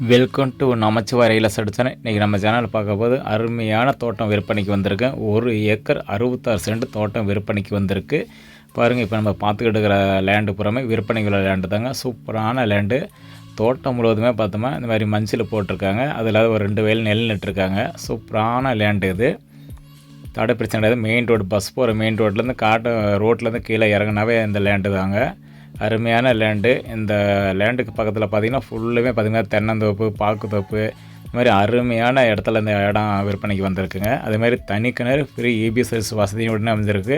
Welcome to நமச்சிவாய் ரயிலஸ் அடித்தானே இன்றைக்கி நம்ம channel பார்க்கும்போது அருமையான தோட்டம் விற்பனைக்கு வந்திருக்கேன் ஒரு ஏக்கர் அறுபத்தாறு சென்ட் தோட்டம் விற்பனைக்கு வந்திருக்கு. பாருங்கள் இப்போ நம்ம பார்த்துக்கிட்டு இருக்கிற லேண்டு புறமே விற்பனை உள்ள லேண்டு தாங்க. சூப்பரான லேண்டு தோட்டம் முழுவதுமே பார்த்தோமா இந்த மாதிரி மஞ்சள் போட்டிருக்காங்க. அதில் ஒரு ரெண்டு வயல் நெல் நட்டுருக்காங்க. சூப்பரான லேண்டு இது. தடை பிரச்சனை கிடையாது. மெயின் ரோடு பஸ் போகிற மெயின் ரோட்லேருந்து காட்டு ரோட்லேருந்து கீழே இறங்குனாவே இந்த லேண்டு தாங்க. அருமையான லேண்டு இந்த லேண்டுக்கு பக்கத்தில் பார்த்தீங்கன்னா ஃபுல்லுமே பார்த்தீங்கன்னா தென்னந்தோப்பு பாக்குத்தோப்பு இது மாதிரி அருமையான இடத்துல இந்த இடம் விற்பனைக்கு வந்திருக்குங்க. அதேமாதிரி தனி கிணறு ஃப்ரீ இபி சர்வீஸ் வசதியுடன் அமைஞ்சிருக்கு.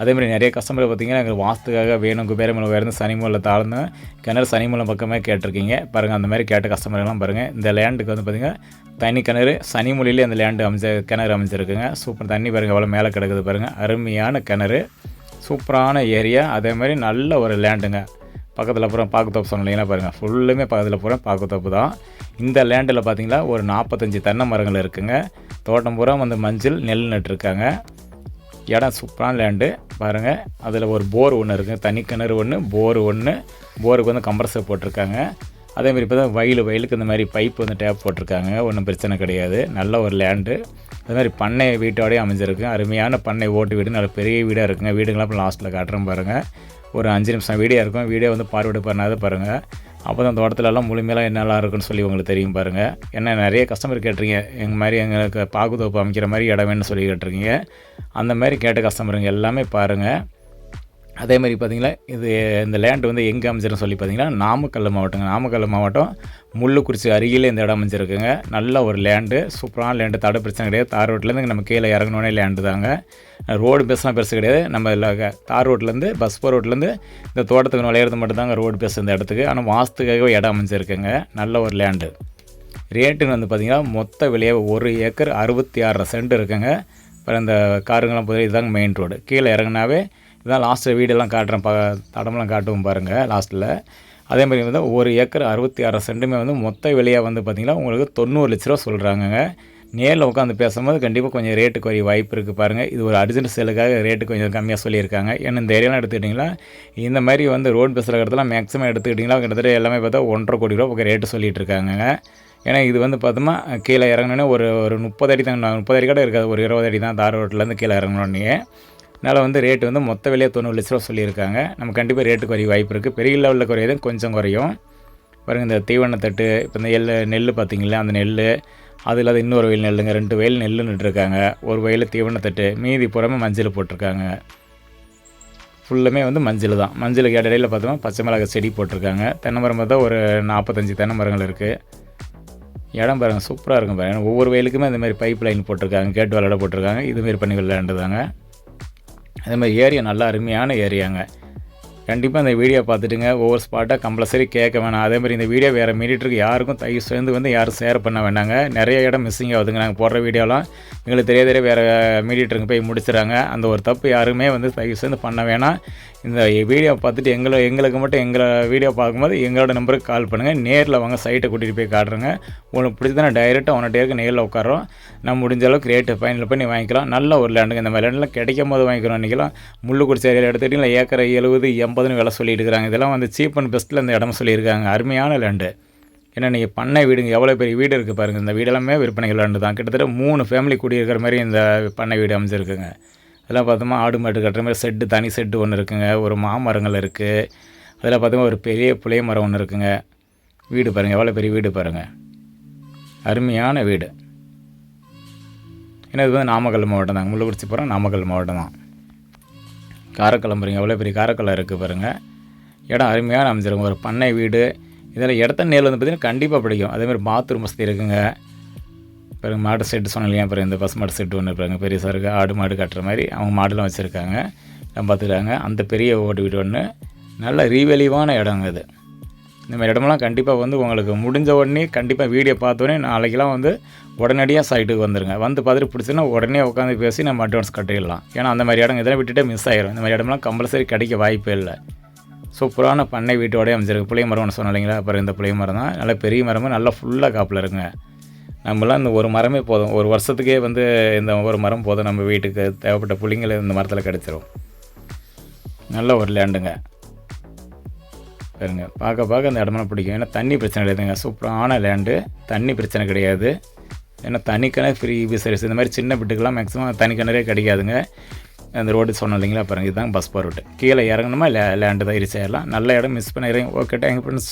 அதேமாதிரி நிறைய கஸ்டமர் பார்த்தீங்கன்னா எங்களுக்கு வாஸ்துக்காக வேணும் குபேரமலை உயர்ந்து சனிமூலம் தாழ்ந்து கிணறு சனிமூலம் பக்கமே கேட்டிருக்கீங்க. பாருங்கள் அந்த மாதிரி கேட்ட கஸ்டமர்லாம் பாருங்கள் இந்த லேண்டுக்கு வந்து பார்த்திங்கன்னா தனி கிணறு சனிமொழியிலே அந்த லேண்டு அமைஞ்ச கிணறு அமைஞ்சிருக்குங்க. சூப்பர் தண்ணி பாருங்கள் எவ்வளோ மேலே கிடக்குது பாருங்கள் அருமையான கிணறு. சூப்பரான ஏரியா அதே மாதிரி நல்ல ஒரு லேண்டுங்க. பக்கத்தில் பூரா பாக்குத்தோப்பு சொன்னீங்கன்னா பாருங்கள் ஃபுல்லுமே பக்கத்தில் பூரா பாக்குத்தோப்பு தான். இந்த லேண்டில் பார்த்தீங்கன்னா ஒரு நாற்பத்தஞ்சு தென்னை மரங்கள் இருக்குங்க. தோட்டம் பூரா வந்து மஞ்சள் நெல் நட்டுருக்காங்க. இடம் சூப்பரான லேண்டு பாருங்கள் அதில் ஒரு போர் ஒன்று இருக்குது தனி கிணறு ஒன்று போர் ஒன்று போருக்கு வந்து கம்ப்ரஸர் போட்டிருக்காங்க. அதேமாதிரி இப்போ தான் வயலு வயலுக்கு இந்த மாதிரி பைப் வந்து டேப் போட்டிருக்காங்க. ஒன்றும் பிரச்சனை கிடையாது. நல்ல ஒரு லேண்டு அது மாதிரி பண்ணை வீட்டோடய அமைஞ்சிருக்கு. அருமையான பண்ணை ஓட்டு வீடு. நல்ல பெரிய வீடாக இருக்குங்க. வீடுங்களாம் இப்போ லாஸ்ட்டில் காட்டுறேன் பாருங்கள் ஒரு அஞ்சு நிமிஷம் வீடியோ இருக்கும். வீடியோ வந்து பார்வையிட பண்ணாத பாருங்கள் அப்போ தான் தோட்டத்துலலாம் முழுமையெல்லாம் என்னெல்லாம் இருக்குன்னு சொல்லி உங்களுக்கு தெரியும் பாருங்கள் என்ன நிறைய கஸ்டமர் கேட்டிருக்கீங்க. எங்கள் மாதிரி எங்களுக்கு பாகுதோப்பு அமைக்கிற மாதிரி இடம் வேணும்னு சொல்லி கேட்டிருக்கீங்க. அந்த மாதிரி கேட்ட கஸ்டமருங்க எல்லாமே பாருங்கள் அதே மாதிரி பார்த்திங்கன்னா இது இந்த லேண்ட் வந்து எங்கே அமைஞ்சிருன்னு சொல்லி பார்த்தீங்கன்னா நாமக்கல் மாவட்டங்க. நாமக்கல் மாவட்டம் முள்ளுக்குறிச்சி அருகில் இந்த இடம் அமைஞ்சிருக்குங்க. நல்ல ஒரு லேண்டு சூப்பரான லேண்டு தடை பிரச்சனை கிடையாது. தார் ரோட்லேருந்து நம்ம கீழே இறங்கணுன்னே லேண்டு தாங்க. ரோடு பேஸ்லாம் பெருசு கிடையாது. நம்ம தார் ரோட்லேருந்து பஸ் போ ரோட்லேருந்து இந்த தோட்டத்துக்கு நுழையிறது மட்டும்தாங்க ரோடு பேஸ் இந்த இடத்துக்கு. ஆனால் வாஸ்துக்காகவே இடம் அமைஞ்சிருக்குங்க. நல்ல ஒரு லேண்டு ரேட்டுன்னு வந்து பார்த்திங்கன்னா மொத்த விலையை ஒரு ஏக்கர் அறுபத்தி ஆறரை சென்ட் இருக்குங்க. அப்புறம் இந்த காருங்கெல்லாம் போய் இதுதாங்க மெயின் ரோடு கீழே இறங்குனாவே இதான் லாஸ்ட்டில் வீடெல்லாம் காட்டுறேன். ப தடமெல்லாம் காட்டுவோம் பாருங்கள் லாஸ்ட்டில் அதே மாதிரி வந்து ஒரு ஏக்கர் அறுபத்தி ஆறு சென்ட்டுமே வந்து மொத்த விலையாக வந்து பார்த்திங்கன்னா உங்களுக்கு தொண்ணூறு லட்ச ரூபா சொல்கிறாங்கங்க நேரில் உட்காந்து பேசும்போது கண்டிப்பாக கொஞ்சம் ரேட்டு குறைய வாய்ப்பு இருக்குது பாருங்கள் இது ஒரு அர்ஜென்ட் சேலுக்காக ரேட்டு கொஞ்சம் கம்மியாக சொல்லியிருக்காங்க. ஏன்னா இந்த ஏரியாலாம் எடுத்துக்கிட்டிங்களா இந்த மாதிரி வந்து ரோடு பஸ்ஸில் இடத்துலாம் மேக்ஸிமம் எடுத்துக்கிட்டிங்களா கிட்டத்தட்ட எல்லாமே பார்த்தா ஒன்றரை கோடி ரூபா பக்கம் ரேட்டு சொல்லிகிட்டு இருக்காங்க ஏன்னா இது வந்து பார்த்தோம்னா கீழே இறங்கினோன்னே ஒரு ஒரு முப்பது அடி தான் முப்பது அடி கூட இருக்காது. ஒரு இருபது அடி தான் தார் ரோட்லேருந்து கீழே இறங்கினோடனே அதனால் வந்து ரேட்டு வந்து மொத்த விலையை தொண்ணூறு லட்ச ரூபா சொல்லியிருக்காங்க. நம்ம கண்டிப்பாக ரேட்டு குறைய வாய்ப்பு இருக்குது பெரிய லெவலில் குறையாது கொஞ்சம் குறையும். பாருங்கள் இந்த தீவனத்தட்டு இப்போ இந்த எள் நெல் பார்த்தீங்களா அந்த நெல் அது இல்லாத இன்னொரு வயல் நெல்லுங்க. ரெண்டு வயல் நெல் நட்டுருக்காங்க ஒரு வயல் தீவனத்தட்டு மீதி புறமே மஞ்சள் போட்டிருக்காங்க. ஃபுல்லுமே வந்து மஞ்சள் தான். மஞ்சளுக்கு இடையில பார்த்தோம்னா பச்சை மிளகாய் செடி போட்டிருக்காங்க. தென்னை மரம் பார்த்தா ஒரு நாற்பத்தஞ்சு தென்னை மரங்கள் இருக்குது இடம் பாருங்கள் சூப்பராக இருக்கும் பாருங்கள் ஒவ்வொரு வயலுக்குமே இந்த மாதிரி பைப் லைன் போட்டிருக்காங்க கேட் விளாட போட்டிருக்காங்க. இதுமாரி பண்ணி விளையாண்டுதாங்க. அதே மாதிரி ஏரியா நல்லா அருமையான ஏரியாங்க. கண்டிப்பாக இந்த வீடியோ பார்த்துட்டுங்க. ஒவ்வொரு ஸ்பாட்டாக கம்பல்சரி கேட்க வேணாம். அதே மாதிரி இந்த வீடியோ வேறு மீடியட்டருக்கு யாருக்கும் தயவு சேர்ந்து வந்து யாரும் ஷேர் பண்ண வேண்டாங்க நிறைய இடம் மிஸ்ஸிங் ஆகுதுங்க. நாங்கள் போடுற வீடியோலாம் எங்களுக்கு தெரிய தெரிய வேறு மீடியட்டருக்கு போய் முடிச்சுறாங்க அந்த ஒரு தப்பு யாருமே வந்து தயவு சேர்ந்து பண்ண வேணாம். இந்த வீடியோ பார்த்துட்டு எங்களை எங்களுக்கு மட்டும் எங்களை வீடியோ பார்க்கும்போது எங்களோட நம்பருக்கு கால் பண்ணுங்கள் நேரில் வாங்க சைட்டை கூட்டிகிட்டு போய் காட்டுறேங்க. உங்களுக்கு பிடிச்சதுனா டைரெக்டாக ஒன் டேக்கு நேரில் உட்காரோம் நம்ம முடிஞ்ச அளவுக்கு ரேட்டு ஃபைனல் பண்ணி வாங்கிக்கலாம். நல்ல ஒரு லேண்டுங்க இந்த மாதிரி லேண்ட்லாம் கிடைக்கும் போது வாங்கிக்கிறோம் இன்றைக்கெல்லாம் முள்ளுக்குடிச்சி ஏரியா எடுத்துக்கிட்டிங்களா? ஏக்கரை எழுபது எண்பதுன்னு விலை சொல்லிட்டு இருக்கிறாங்க. இதெல்லாம் வந்து சீப் அண்ட் பெஸ்ட்டில் இந்த இடம் சொல்லியிருக்காங்க. அருமையான லேண்டு ஏன்னா நீங்கள் பண்ணை வீடுங்க. எவ்வளோ பெரிய வீடு இருக்குது பாருங்கள் இந்த வீடெல்லாமே விற்பனைகள் லேண்டு தான். கிட்டத்தட்ட மூணு ஃபேமிலி குடியிருக்கிற மாதிரி இந்த பண்ணை வீடு அமைஞ்சிருக்குங்க. அதெல்லாம் பார்த்தோமா ஆடு மாட்டு கட்டுற மாதிரி செட்டு தனி செட்டு ஒன்று இருக்குங்க. ஒரு மாமரங்கள் இருக்குது அதில் பார்த்தோமா ஒரு பெரிய புளிய மரம் ஒன்று இருக்குங்க. வீடு பாருங்கள் எவ்வளோ பெரிய வீடு பாருங்கள் அருமையான வீடு. ஏன்னா இது வந்து நாமக்கல் மாவட்டம் தான் முள்ளுக்குறிச்சி போகிறோம் நாமக்கல் மாவட்டம் தான். காரைக்காலம் பாருங்கள் எவ்வளோ பெரிய காரைக்காலம் இருக்குது பாருங்கள் இடம் அருமையான அமைஞ்சிருங்க ஒரு பண்ணை வீடு. இதில் இடத்த நேரில் வந்து பார்த்திங்கன்னா கண்டிப்பாக பிடிக்கும். அதேமாதிரி பாத்ரூம் வசதி இருக்குங்க. பிறகு மாடு செட்டு சொன்னேன் இல்லையா அப்புறம் இந்த பசு மாடு செட்டு ஒன்று இருப்பாங்க பெரிய சாருக்கு ஆடு மாடு கட்டுற மாதிரி அவங்க மாடெலாம் வச்சுருக்காங்க. எல்லாம் பார்த்துருக்காங்க அந்த பெரிய ஓட்டு வீடு ஒன்று நல்ல ரீவெலிவான இடங்க இது இந்த மாதிரி இடமெல்லாம் கண்டிப்பாக வந்து உங்களுக்கு முடிஞ்ச உடனே கண்டிப்பாக வீடியோ பார்த்தோன்னே நாளைக்கெல்லாம் வந்து உடனடியாக சைட்டுக்கு வந்துடுங்க வந்து பார்த்துட்டு பிடிச்சுன்னா உடனே உட்காந்து பேசி நம்ம அட்வான்ஸ் கட்டிடலாம். ஏன்னா அந்த மாதிரி இடம் இதெல்லாம் விட்டுட்டு மிஸ் ஆயிரும். இந்த மாதிரி இடம்லாம் கம்பல்சரி கிடைக்க வாய்ப்பே இல்லை. சூப்பரான பண்ணை வீட்டோடய அமைச்சிருக்கு புளிய மரம் ஒன்று இல்லைங்களா? அப்புறம் இந்த புளிய மரம் தான். நல்ல பெரிய மரமும் நல்லா ஃபுல்லாக காப்பில் இருக்குங்க. நம்மளாம் இந்த ஒரு மரமே போதும். ஒரு வருஷத்துக்கே வந்து இந்த ஒரு மரம் போதும். நம்ம வீட்டுக்கு தேவைப்பட்ட புளிங்கள் இந்த மரத்தில் கிடச்சிரும். நல்ல ஒரு லேண்டுங்க. பாருங்க பார்க்க பார்க்க அந்த இடமெல்லாம் பிடிக்கும். ஏன்னா தண்ணி பிரச்சனை கிடையாதுங்க. சூப்பரான லேண்டு. தண்ணி பிரச்சனை கிடையாது. ஏன்னா தனி கிணறு ஃப்ரீ சர்வீஸ் இந்த மாதிரி சின்ன பிட்டுக்கெல்லாம் மேக்ஸிமம் தனி கிணறே கிடைக்காதுங்க அந்த ரோடு சொன்னோம் இல்லைங்களா? பாருங்கள் இதுதான் பஸ் போகிற ரோட்டு கீழே இறங்கணுமா? லே லேண்டு தான் இரிச்சாயிடலாம் நல்ல இடம் மிஸ் பண்ணிடுறீங்க. Okay thank friends